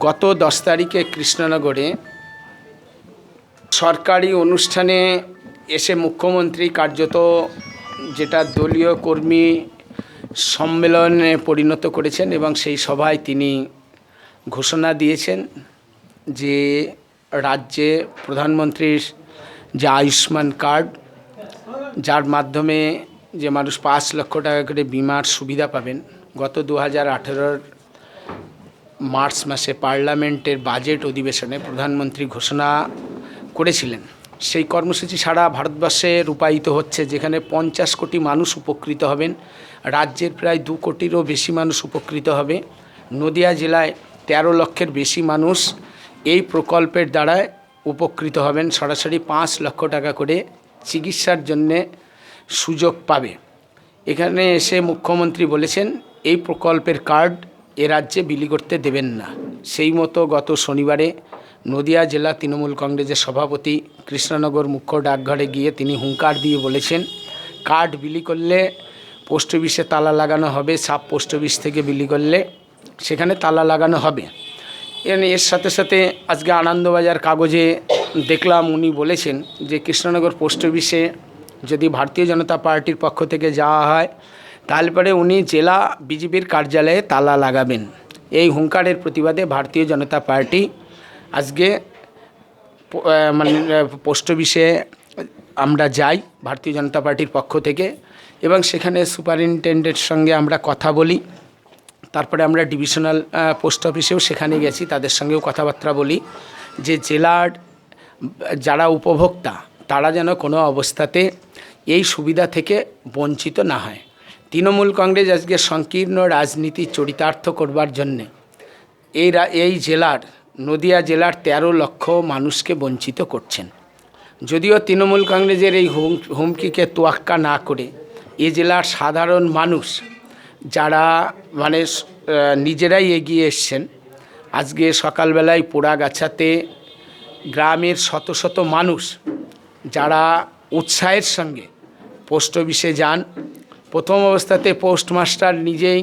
গত দশ তারিখে কৃষ্ণনগরে সরকারি অনুষ্ঠানে এসে মুখ্যমন্ত্রী কার্যত যেটা দলীয় কর্মী সম্মেলনে পরিণত করেছেন এবং সেই সভায় তিনি ঘোষণা দিয়েছেন যে রাজ্যে প্রধানমন্ত্রীর যে আয়ুষ্মান কার্ড, যার মাধ্যমে যে মানুষ পাঁচ লক্ষ টাকা করে বিমার সুবিধা পাবেন গত দু হাজার মার্চ মাসে পার্লামেন্টের বাজেট অধিবেশনে প্রধানমন্ত্রী ঘোষণা করেছিলেন। সেই কর্মসূচি সারা ভারতবর্ষে রূপায়িত হচ্ছে যেখানে পঞ্চাশ কোটি মানুষ উপকৃত হবেন, রাজ্যের প্রায় দু কোটিরও বেশি মানুষ উপকৃত হবে। নদিয়া জেলায় তেরো লক্ষের বেশি মানুষ এই প্রকল্পের দ্বারায় উপকৃত হবেন, সরাসরি পাঁচ লক্ষ টাকা করে চিকিৎসার জন্যে সুযোগ পাবে। এখানে এসে মুখ্যমন্ত্রী বলেছেন এই প্রকল্পের কার্ড এ রাজ্যে বিলি করতে দেবেন না। সেই মতো গত শনিবারে নদিয়া জেলা তৃণমূল কংগ্রেসের সভাপতি কৃষ্ণনগর মুখ্য ডাকঘরে গিয়ে তিনি হুঙ্কার দিয়ে বলেছেন, কার্ড বিলি করলে পোস্ট অফিসে তালা লাগানো হবে, সাব পোস্ট অফিস থেকে বিলি করলে সেখানে তালা লাগানো হবে। এর সাথে সাথে আজকে আনন্দবাজার কাগজে দেখলাম উনি বলেছেন যে, কৃষ্ণনগর পোস্ট অফিসে যদি ভারতীয় জনতা পার্টির পক্ষ থেকে যাওয়া হয় তাহলে পরে উনি জেলা বিজেপির কার্যালয়ে তালা লাগাবেন। এই হুঙ্কারের প্রতিবাদে ভারতীয় জনতা পার্টি আজকে মানে পোস্ট অফিসে আমরা যাই ভারতীয় জনতা পার্টির পক্ষ থেকে এবং সেখানে সুপারিনটেন্ডেন্টের সঙ্গে আমরা কথা বলি। তারপরে আমরা ডিভিশনাল পোস্ট অফিসেও সেখানে গেছি, তাদের সঙ্গেও কথাবার্তা বলি যে জেলার যারা উপভোক্তা তারা যেন কোনো অবস্থাতে এই সুবিধা থেকে বঞ্চিত না হয়। তৃণমূল কংগ্রেস আজকে সংকীর্ণ রাজনীতি চরিতার্থ করবার জন্যে। এই এই জেলার, নদিয়া জেলার ১৩ লক্ষ মানুষকে বঞ্চিত করছেন। যদিও তৃণমূল কংগ্রেসের এই হুম, হুমকিকে তোয়াক্কা না করে এ জেলার সাধারণ মানুষ যারা মানে নিজেরাই এগিয়ে এসছেন, আজকে সকালবেলায় পোড়াগাছাতে গ্রামের শত শত মানুষ যারা উৎসাহের সঙ্গে পোস্ট অফিসে যান প্রথম অবস্থাতে পোস্টমাস্টার নিজেই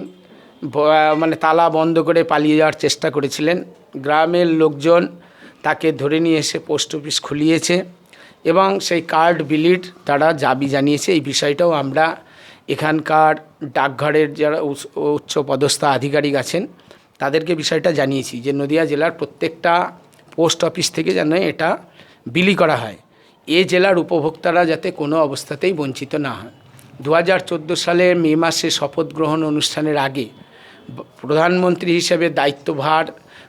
মানে তালা বন্ধ করে পালিয়ে যাওয়ার চেষ্টা করেছিলেন। গ্রামের লোকজন তাকে ধরে নিয়ে এসে পোস্ট অফিস খুলিয়েছে এবং সেই কার্ড বিলির তারা দাবি জানিয়েছে। এই বিষয়টাও আমরা এখানকার ডাকঘরের যারা উচ্চ পদস্থ আধিকারিক আছেন, তাদেরকে বিষয়টা জানিয়েছি যে নদিয়া জেলার প্রত্যেকটা পোস্ট অফিস থেকে যেন এটা বিলি করা হয়। এ জেলার উপভোক্তারা যাতে কোনো অবস্থাতেই বঞ্চিত না হয় দু হাজার চোদ্দ সালের মে মাসে শপথ গ্রহণ অনুষ্ঠানের আগে প্রধানমন্ত্রী হিসেবে দায়িত্বভার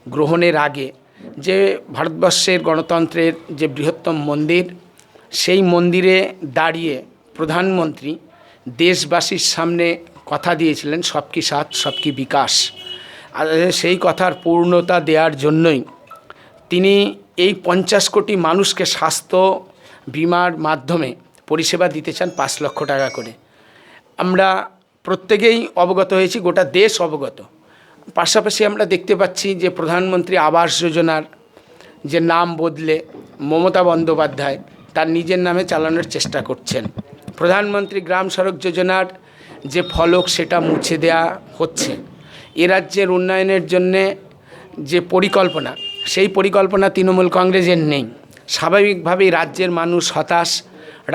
গ্রহণের আগে যে ভারতবর্ষের গণতন্ত্রের যে বৃহত্তম মন্দির, সেই মন্দিরে দাঁড়িয়ে প্রধানমন্ত্রী দেশবাসীর সামনে কথা দিয়েছিলেন সবকি সাথ সবকি বিকাশ। আর সেই কথার পূর্ণতা দেওয়ার জন্যই তিনি এই পঞ্চাশ কোটি মানুষকে স্বাস্থ্য বিমার মাধ্যমে পরিষেবা দিতে চান পাঁচ লক্ষ টাকা করে। আমরা প্রত্যেকেই অবগত হয়েছি, গোটা দেশ অবগত। পাশাপাশি আমরা দেখতে পাচ্ছি যে প্রধানমন্ত্রী আবাস যোজনার যে নাম বদলে মমতা বন্দ্যোপাধ্যায় তার নিজের নামে চালানোর চেষ্টা করছেন। প্রধানমন্ত্রী গ্রাম সড়ক যোজনার যে ফলক সেটা মুছে দেয়া হচ্ছে। এ রাজ্যের উন্নয়নের জন্যে যে পরিকল্পনা, সেই পরিকল্পনা তৃণমূল কংগ্রেসের নেই। স্বাভাবিকভাবেই রাজ্যের মানুষ হতাশ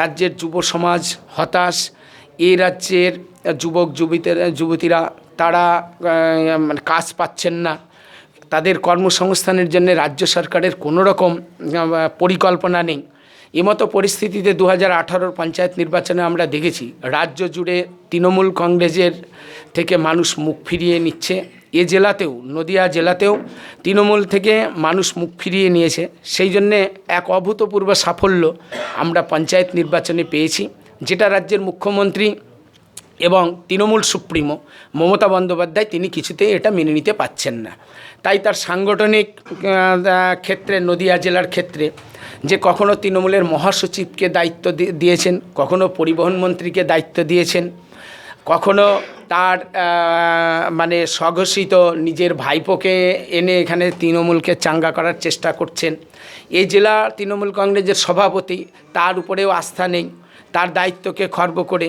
রাজ্যের যুব সমাজ হতাশ, এই রাজ্যের যুবক যুবতীরা যুবতীরা তারা মানে কাজ পাচ্ছেন না। তাদের কর্মসংস্থানের জন্য রাজ্য সরকারের কোনো রকম পরিকল্পনা নেই। এমতো পরিস্থিতিতে দু হাজার পঞ্চায়েত নির্বাচনে আমরা দেখেছি, রাজ্য জুড়ে তৃণমূল কংগ্রেসের থেকে মানুষ মুখ ফিরিয়ে নিচ্ছে। এ জেলাতেও, নদিয়া জেলাতেও তৃণমূল থেকে মানুষ মুখ ফিরিয়ে নিয়েছে। সেই জন্যে এক অভূতপূর্ব সাফল্য আমরা পঞ্চায়েত নির্বাচনে পেয়েছি, যেটা রাজ্যের মুখ্যমন্ত্রী এবং তৃণমূল সুপ্রিমো মমতা বন্দ্যোপাধ্যায় তিনি কিছুতেই এটা মেনে নিতে পাচ্ছেন না। তাই তার সাংগঠনিক ক্ষেত্রে, নদিয়া জেলার ক্ষেত্রে যে কখনো তৃণমূলের মহাসচিবকে দায়িত্ব দিয়েছেন, কখনো পরিবহন মন্ত্রীকে দায়িত্ব দিয়েছেন, কখনো তার মানে স্বঘোষিত নিজের ভাইপোকে এনে এখানে তৃণমূলকে চাঙ্গা করার চেষ্টা করছেন। এই জেলা তৃণমূল কংগ্রেসের সভাপতি, তার উপরেও আস্থা নেই। তার দায়িত্বকে খর্ব করে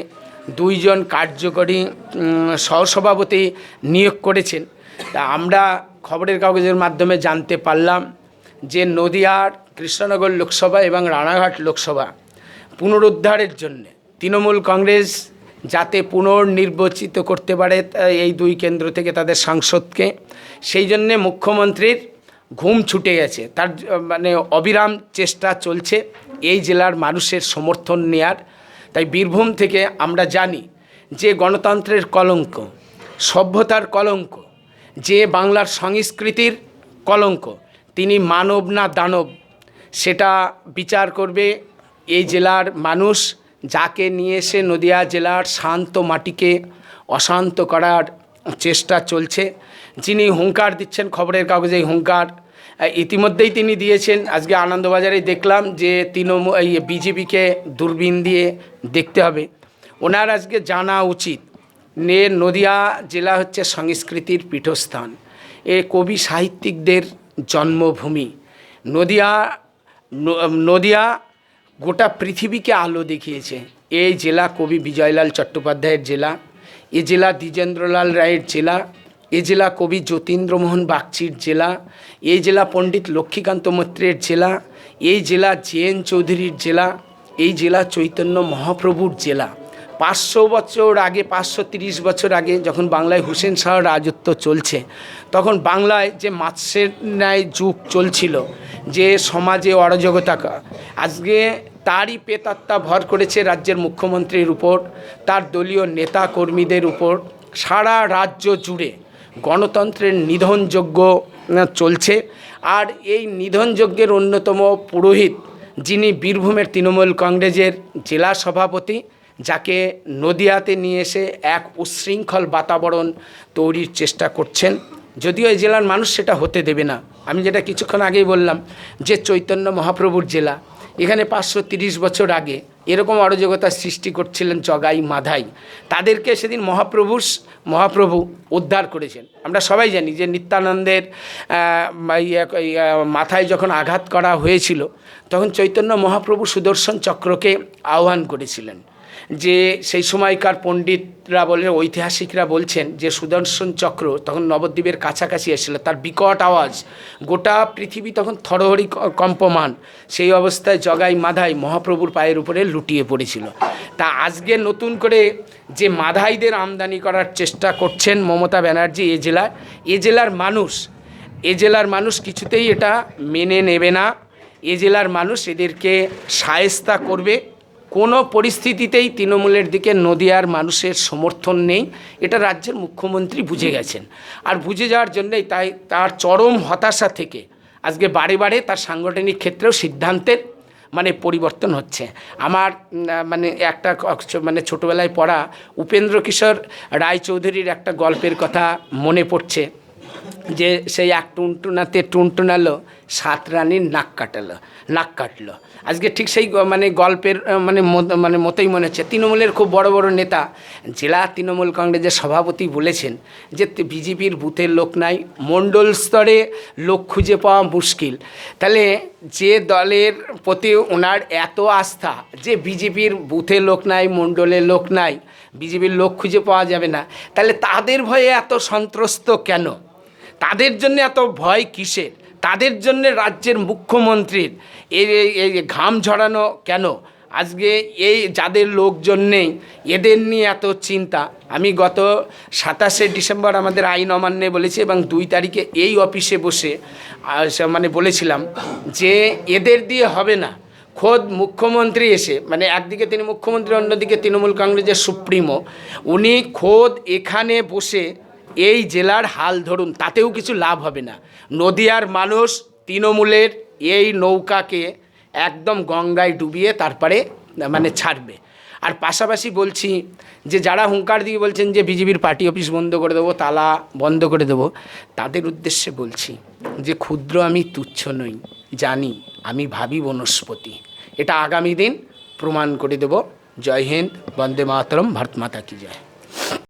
দুইজন কার্যকরী সহসভাপতি নিয়োগ করেছেন। তা আমরা খবরের কাগজের মাধ্যমে জানতে পারলাম যে নদিয়ার কৃষ্ণনগর লোকসভা এবং রানাঘাট লোকসভা পুনরুদ্ধারের জন্য তৃণমূল কংগ্রেস যাতে পুনর্নির্বাচিত করতে পারে এই দুই কেন্দ্র থেকে তাদের সাংসদকে। সেই জন্যে মুখ্যমন্ত্রীর ঘুম ছুটে গেছে। তার মানে অবিরাম চেষ্টা চলছে এই জেলার মানুষের সমর্থন নেয়ার। তাই বীরভূম থেকে আমরা জানি যে গণতন্ত্রের কলঙ্ক, সভ্যতার কলঙ্ক, যে বাংলার সংস্কৃতির কলঙ্ক, তিনি মানব না দানব, সেটা বিচার করবে এই জেলার মানুষ। যাকে নিয়ে এসে নদিয়া জেলার শান্ত মাটিকে অশান্ত করার চেষ্টা চলছে। যিনি হুঙ্কার দিচ্ছেন খবরের কাগজে হুঙ্কার ইতিমধ্যেই তিনি দিয়েছেন। আজকে আনন্দবাজারে দেখলাম যে তৃণমূল, এই বিজেপিকে দূরবীন দিয়ে দেখতে হবে। ওনার আজকে জানা উচিত নে নদিয়া জেলা হচ্ছে সংস্কৃতির পীঠস্থান। এ কবি সাহিত্যিকদের জন্মভূমি। নদিয়া নদিয়া গোটা পৃথিবীকে আলো দেখিয়েছে। এই জেলা কবি বিজয়লাল চট্টোপাধ্যায়ের জেলা, এ জেলা দ্বিজেন্দ্রলাল রায়ের জেলা, এ জেলা কবি যতীন্দ্রমোহন বাগচির জেলা, এ জেলা পণ্ডিত লক্ষ্মীকান্ত মৈত্রের জেলা এই জেলা জেএন চৌধুরীর জেলা, এই জেলা চৈতন্য মহাপ্রভুর জেলা। পাঁচশো বছর আগে, পাঁচশো তিরিশ বছর আগে যখন বাংলায় হুসেন শাহর রাজত্ব চলছে, তখন বাংলায় যে মাৎস্যের ন্যায় যুগ চলছিল, যে সমাজে অরাজকতা আজকে তারই পেতাত্তা ভর করেছে রাজ্যের মুখ্যমন্ত্রীর উপর, তার দলীয় নেতা কর্মীদের উপর, সারা রাজ্য জুড়ে গণতন্ত্রের নিধনযোগ্য চলছে। আর এই নিধনযজ্ঞের অন্যতম পুরোহিত যিনি বীরভূমের তৃণমূল কংগ্রেসের জেলা সভাপতি যাকে নদিয়াতে নিয়ে এসে এক উচ্ছৃঙ্খল বাতাবরণ তৈরির চেষ্টা করছেন। যদিও এই জেলার মানুষ সেটা হতে দেবে না। আমি যেটা কিছুক্ষণ আগেই বললাম যে চৈতন্য মহাপ্রভুর জেলা। এখানে পাঁচশো তিরিশ বছর আগে এরকম অরাজকতার সৃষ্টি করছিলেন জগাই মাধাই। তাদেরকে সেদিন মহাপ্রভুর মহাপ্রভু উদ্ধার করেছেন। আমরা সবাই জানি যে নিত্যানন্দের মাথায় যখন আঘাত করা হয়েছিল, তখন চৈতন্য মহাপ্রভু সুদর্শন চক্রকে আহ্বান করেছিলেন। যে সেই সময়কার পণ্ডিতরা বলে, ঐতিহাসিকরা বলছেন যে সুদর্শন চক্র তখন নবদ্বীপের কাছাকাছি এসেছিল। তার বিকট আওয়াজ, গোটা পৃথিবী তখন থরহরি কম্পমান, সেই অবস্থায় জগাই মাধাই মহাপ্রভুর পায়ের উপরে লুটিয়ে পড়েছিল। তা আজকে নতুন করে যে মাধাইদের আমদানি করার চেষ্টা করছেন মমতা ব্যানার্জি এ জেলায়, এ জেলার মানুষ, এ জেলার মানুষ কিছুতেই এটা মেনে নেবে না। এ জেলার মানুষ এদেরকে সায়স্তা করবে। কোনো পরিস্থিতিতেই তৃণমূলের দিকে নদিয়ার মানুষের সমর্থন নেই। এটা রাজ্যের মুখ্যমন্ত্রী বুঝে গেছেন। আর বুঝে যাওয়ার জন্যই তাই তার চরম হতাশা থেকে আজকে বারে বারে তার সাংগঠনিক ক্ষেত্রেও সিদ্ধান্তের মানে পরিবর্তন হচ্ছে। আমার মানে একটা মানে ছোটোবেলায় পড়া উপেন্দ্র কিশোর রায়চৌধুরীর একটা গল্পের কথা মনে পড়ছে। যে সেই এক টুনটুনাতে টুনটুনালো, সাত রানীর নাক কাটালো, নাক কাটলো। আজকে ঠিক সেই মানে গল্পের মানে মানে মতোই মনে হচ্ছে। তৃণমূলের খুব বড় বড় নেতা, জেলা তৃণমূল কংগ্রেসের সভাপতি বলেছেন যে বিজেপির বুথের লোক নাই, মণ্ডল স্তরে লোক খুঁজে পাওয়া মুশকিল। তাহলে যে দলের প্রতি ওনার এত আস্থা যে বিজেপির বুথে লোক নাই মণ্ডলের লোক নাই, বিজেপির লোক খুঁজে পাওয়া যাবে না, তাহলে তাদের ভয়ে এত সন্ত্রস্ত কেন? তাদের জন্য এত ভয় কিসের? তাদের জন্য রাজ্যের মুখ্যমন্ত্রীর। এই ঘাম ঝরানো কেন? আজকে এই যাদের লোকজন নেই, এদের নিয়ে এত চিন্তা। আমি গত সাতাশে ডিসেম্বর আমাদের আইন অমান্যে বলেছি এবং দুই তারিখে এই অফিসে বসে মানে বলেছিলাম যে এদের দিয়ে হবে না। খোদ মুখ্যমন্ত্রী এসে মানে একদিকে তিনি মুখ্যমন্ত্রী, অন্যদিকে তৃণমূল কংগ্রেসের সুপ্রিমো, উনি খোদ এখানে বসে এই জেলার হাল ধরুন, তাতেও কিছু লাভ হবে না। নদিয়ার মানুষ তৃণমূলের এই নৌকাকে একদম গঙ্গায় ডুবিয়ে তারপরে মানে ছাড়বে। আর পাশাপাশি বলছি যে, যারা হুঙ্কার দিয়ে বলছেন যে, বিজেপির পার্টি অফিস বন্ধ করে দেবো, তালা বন্ধ করে দেবো, তাদের উদ্দেশ্যে বলছি যে, ক্ষুদ্র আমি তুচ্ছ নই, জানি, আমি ভাবি বনস্পতি। এটা আগামী দিন প্রমাণ করে দেব। জয় হিন্দ, বন্দে মাতরম, ভারত মাতা কি জয়।